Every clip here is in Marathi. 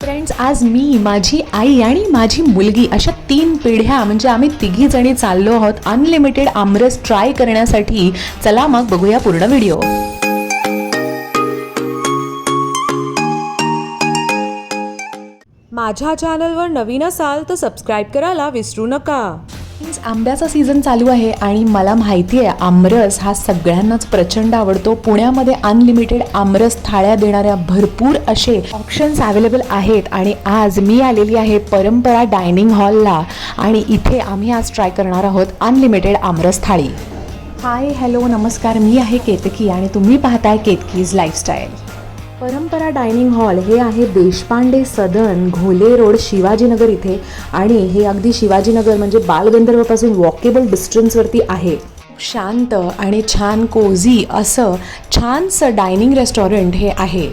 फ्रेंड्स आज मी माझी आई आणि माझी मुलगी अशा तीन पिढ्या म्हणजे आम्ही तिघी जणी चाललो आहोत अनलिमिटेड आमरस ट्राय करण्यासाठी. चला मग बघूया पूर्ण व्हिडिओ माझ्या चॅनलवर नवीन असाल तर सबस्क्राईब करायला विसरू नका. आंब्याचा सीझन चालू आहे आणि मला माहिती आहे आमरस हा सगळ्यांनाच प्रचंड आवडतो. पुण्यामध्ये अनलिमिटेड आमरस थाळ्या देणाऱ्या भरपूर असे ऑप्शन्स अवेलेबल आहेत आणि आज मी आलेली आहे परंपरा डायनिंग हॉलला आणि इथे आम्ही आज ट्राय करणार आहोत अनलिमिटेड आमरस थाळी. हाय हॅलो नमस्कार. मी आहे केतकी आणि तुम्ही पाहताय Ketaki's lifestyle Parampara dining hall हे आहे देशपांडे सदन घोले रोड शिवाजीनगर इथे. आणि हे अगदी शिवाजीनगर म्हणजे बालगंधर्वपासून वॉकेबल डिस्टन्सवरती आहे. खूप शांत आणि छान कोझी असं छानसं डायनिंग रेस्टॉरंट हे आहे.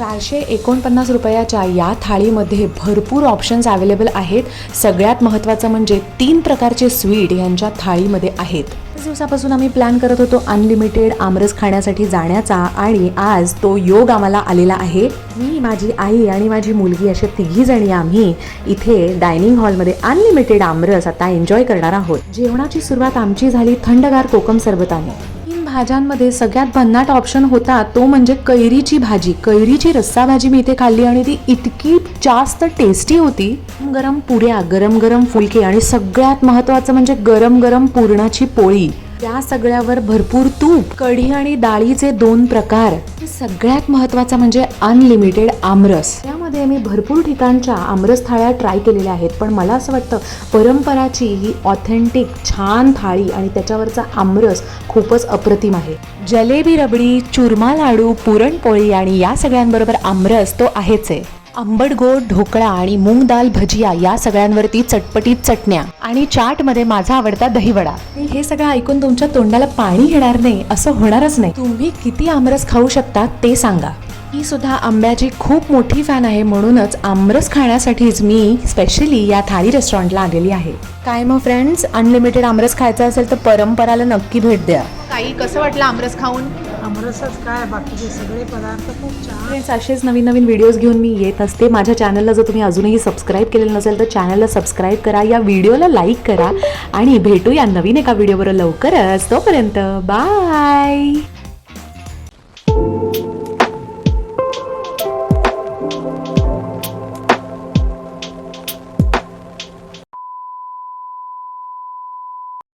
चारशे एकोणपन्नास रुपयाच्या या थाळीमध्ये भरपूर ऑप्शन्स अवेलेबल आहेत. सगळ्यात महत्त्वाचं म्हणजे तीन प्रकारचे स्वीट यांच्या थाळीमध्ये आहेत. दिवसापासून आम्ही प्लॅन करत होतो अनलिमिटेड आमरस खाण्यासाठी जाण्याचा आणि आज तो योग आम्हाला आलेला आहे. मी माझी आई आणि माझी मुलगी अशा तिघी जणी आम्ही इथे डायनिंग हॉलमध्ये अनलिमिटेड आमरस आता एन्जॉय करणार आहोत. जेवणाची सुरुवात आमची झाली थंडगार कोकम सरबताने. भाज्यांमध्ये सगळ्यात भन्नाट ऑप्शन होता तो म्हणजे कैरीची भाजी. कैरीची रस्सा भाजी मी इथे खाल्ली आणि ती इतकी जास्त टेस्टी होती. गरम पुऱ्या गरम गरम फुलके आणि सगळ्यात महत्त्वाचं म्हणजे गरम गरम पुरणाची पोळी. त्या सगळ्यावर भरपूर तूप कढी आणि डाळीचे दोन प्रकार. सगळ्यात महत्त्वाचं म्हणजे अनलिमिटेड आमरस. यामध्ये मी भरपूर ठिकाणच्या आमरस थाळ्या ट्राय केलेल्या आहेत पण मला असं वाटतं परंपराची ही ऑथेंटिक छान थाळी आणि त्याच्यावरचा आमरस खूपच अप्रतिम आहे. जलेबी रबडी चुरमा लाडू पुरणपोळी आणि या सगळ्यांबरोबर आमरस तो आहेच आहे. आंबट गोड ढोकळा आणि मूग दाल भजिया या सगळ्यांवरती चटपटीत चटण्या आणि चाटमध्ये माझा आवडता दहीवडा. हे सगळं ऐकून तुमच्या तोंडाला पाणी येणार नाही असं होणारच नाही. तुम्ही किती आमरस खाऊ शकता ते सांगा. मी सुद्धा आंब्याची खूप मोठी फॅन आहे म्हणूनच आमरस खाण्यासाठीच मी स्पेशली या थाळी रेस्टॉरंटला आलेली आहे. काय मग फ्रेंड्स अनलिमिटेड आमरस खायचा असेल तर परंपराला नक्की भेट द्या. काही कसं वाटलं आमरस खाऊन? आमरसच काय बाकीचे सगळे पदार्थ खूप छान. असेच नवीन नवीन व्हिडिओज घेऊन मी येत असते. माझ्या चॅनलला जर तुम्ही अजूनही सबस्क्राईब केलेलं नसेल तर चॅनलला सबस्क्राईब करा या व्हिडिओला लाईक करा आणि भेटूया नवीन एका व्हिडिओबरोबर लवकरच. तोपर्यंत बाय